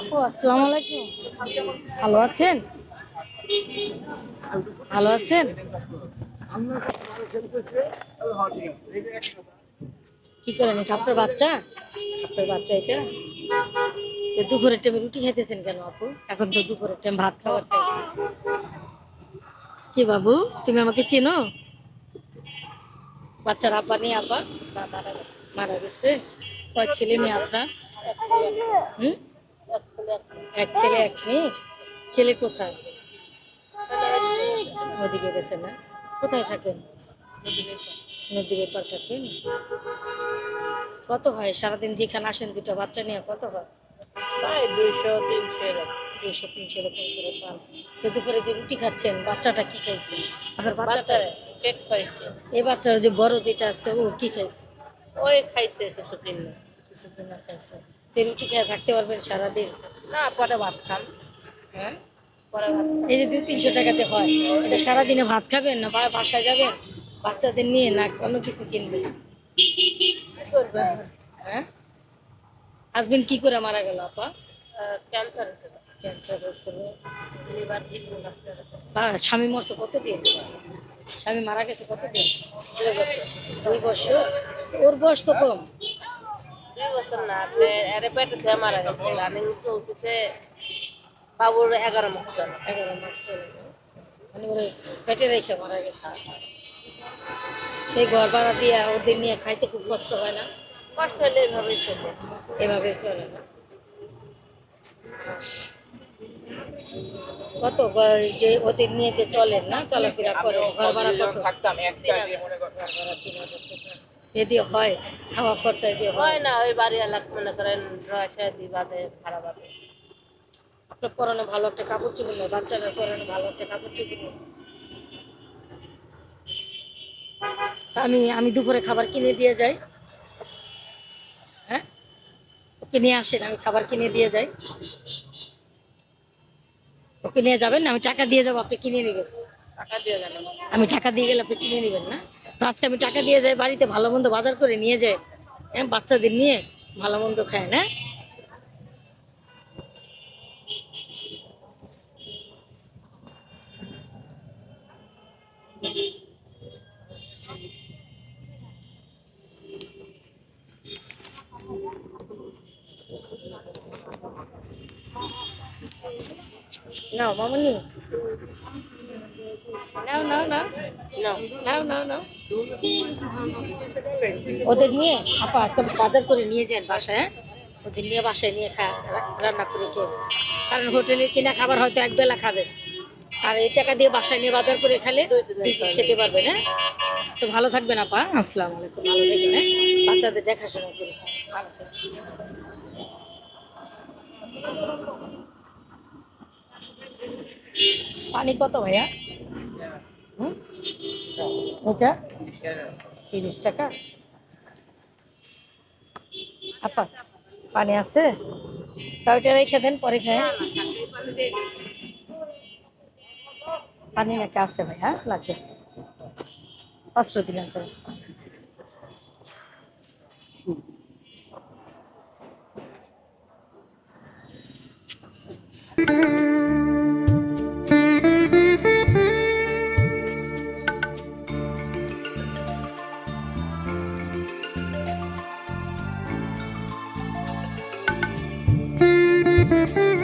আপু আলাইকুম। ভালো আছেন? ভালো আছেন? কি করেন আপনার বাচ্চা? আপনার বাচ্চা এটা? দুপুরের টাইমে রুটি খাইতেছেন কেন আপু? এখন তো দুপুরের টাইম ভাত খাওয়ার টাইম কি বাবু, তুমি আমাকে চেনো? বাচ্চার আপা নেই আপা মারা মারা গেছে। কয় ছেলে মেয়ে আপনার? হুম? এক ছেলে এক মেয়ে? ছেলে কোথায়? ওদিকে গেছে না? কোথায় থাকেন? নদীর এপার থাকেন? কত হয়? সারাদিন যেখানে আসেন দুটো বাচ্চা নিয়ে কত হয়? দুইশো তিনশো এরকম। দুশো তিনশো এরকম করে পান তো দুপুরে যে রুটি খাচ্ছেন বাচ্চাটা কি খাইছে? আপনার বাচ্চাটা? কেক খাইছে। এই বাচ্চা যে বড় যেটা আছে ও কি খাইছে? ওই খাইছে কিছুদিন। না খাইছে তো রুটি খেয়ে থাকতে পারবেন সারাদিন। না পরে ভাত খান। হ্যাঁ? পরে ভাত এই যে দুই তিনশো টাকা যে হয় এটা সারাদিনে ভাত খাবেন না? বাসায় যাবেন বাচ্চাদের নিয়ে না কিছু কিনবেন? কি হ্যাঁ? হাজবেন্ড কি করে মারা গেল আপা? ক্যান্সার ক্যান্সার হয়েছিল লিভার কিডনি স্বামী মরছে কতদিন? স্বামী মারা গেছে কতদিন? দুই বছর। দুই বছর? ওর বয়স তো কম। দুই বছর না আপনি এরে পেটে থেকে মারা গেছে রানিং চলতেছে বাবুর এগারো মাস চলে। এগারো মাস চলে মানে ওরে পেটে রেখে মারা গেছে। এই ঘর ভাড়া দিয়া ওদের নিয়ে খাইতে খুব কষ্ট হয় না? কষ্ট হলে এভাবেই চলে। এভাবে চলে না? কত যে ওদের নিয়ে যে চলেন না চলাফেরা করে ঘর ভাড়া কত? থাকতাম এক চার মনে কর ঘর ভাড়া তিন হাজার টাকা। এ দিয়ে হয় খাওয়া খরচা দিয়ে হয়। না ওই বাড়ি এলাক মনে করেন রয়সা দি বাদে ভাড়া বাদে আপনার পরনে ভালো একটা কাপড় চোপড় নেই বাচ্চাদের পরনে ভালো একটা কাপড় চোপড় নেই। আমি আমি দুপুরে খাবার কিনে দিয়ে যাই। হ্যাঁ? ওকে নিয়ে আসেন আমি খাবার কিনে দিয়ে যাই। ওকে নিয়ে যাবেন না আমি টাকা দিয়ে যাব আপনি কিনে নেবেন। টাকা দিয়ে যাবেন। আমি টাকা দিয়ে গেলে আপনি কিনে নেবেন না? আজকে আমি টাকা দিয়ে যাই, বাড়িতে ভালো মন্দ বাজার করে নিয়ে যাই। হ্যাঁ বাচ্চাদের নিয়ে ভালো মন্দ খায়, না? নাও, মামনি। নাও নাও নাও নাও নাও নাও ওদের নিয়ে আপা আজকে বাজার করে নিয়ে যান বাসায় হ্যাঁ? ওদের নিয়ে বাসায় নিয়ে খা রান্না করে খেয়ে কারণ হোটেলে কিনা খাবার হয়তো এক বেলা খাবে। আর এই টাকা দিয়ে বাসায় নিয়ে বাজার করে খেলে দুই দিন খেতে পারবেন হ্যাঁ? তো ভালো থাকবেন আপা। আসসালামু আলাইকুম। ভালো থাকবেন হ্যাঁ? বাচ্চাদের দেখাশোনা করে ভালো পানি কত ভাইয়া? এটা তিরিশ টাকা। আপা, পানি আছে? তা ওইটা রেখে দেন, পরে খেয়ে পানি নাকি আছে ভাই হ্যাঁ? লাগবে অস্ত্র দিলাম করে Mm-hmm.